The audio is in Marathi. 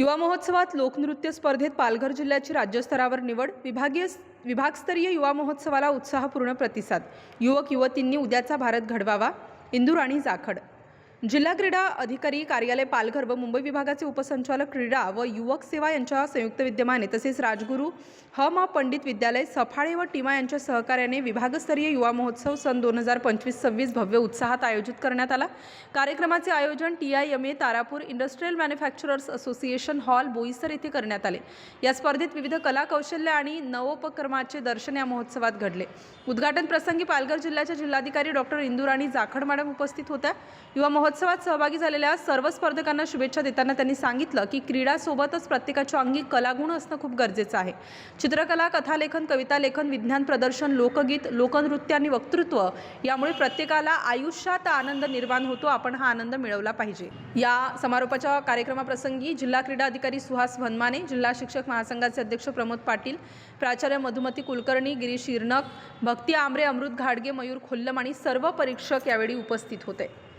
युवा महोत्सवात लोकनृत्य स्पर्धेत पालघर जिल्ह्याची राज्यस्तरावर निवड विभागीय विभागस्तरीय युवा महोत्सवाला उत्साहपूर्ण प्रतिसाद. युवक युवतींनी उद्याचा भारत घडवावा. इंदूर आणि जाखड जिल्हा क्रीडा अधिकारी कार्यालय पालघर व मुंबई विभागाचे उपसंचालक क्रीडा व युवक सेवा यांच्या संयुक्त विद्यमाने तसेच राजगुरू ह म पंडित विद्यालय सफाळे व टीमा यांच्या सहकार्याने विभागस्तरीय युवा महोत्सव सन दोन हजार पंचवीस सव्वीस भव्य उत्साहात आयोजित करण्यात आला. कार्यक्रमाचे आयोजन T I M A Tarapur industrial manufacturers association hall Boisar येथे करण्यात आले. या स्पर्धेत विविध कला कौशल्य आणि नवोपक्रमाचे दर्शन या महोत्सवात घडले. उद्घाटन प्रसंगी पालघर जिल्ह्याच्या जिल्हाधिकारी डॉक्टर इंदुराणी जाखड मॅडम उपस्थित होत्या. युवा महोत्सवात सहभागी झालेल्या सर्व स्पर्धकांना शुभेच्छा देताना त्यांनी सांगितलं की क्रीडासोबतच प्रत्येकाच्या अंगी कलागुण असणं खूप गरजेचं आहे. चित्रकला कथालेखन कविता लेखन विज्ञान प्रदर्शन लोकगीत लोकनृत्य आणि वक्तृत्व यामुळे प्रत्येकाला आयुष्यात आनंद निर्माण होतो. आपण हा आनंद मिळवला पाहिजे. या समारोपाच्या कार्यक्रमाप्रसंगी जिल्हा क्रीडा अधिकारी सुहास भनमाने जिल्हा शिक्षक महासंघाचे अध्यक्ष प्रमोद पाटील प्राचार्य मधुमती कुलकर्णी गिरीश इर्नक भक्ती आमरे अमृत घाडगे मयूर खोल्लम आणि सर्व परीक्षक यावेळी उपस्थित होते.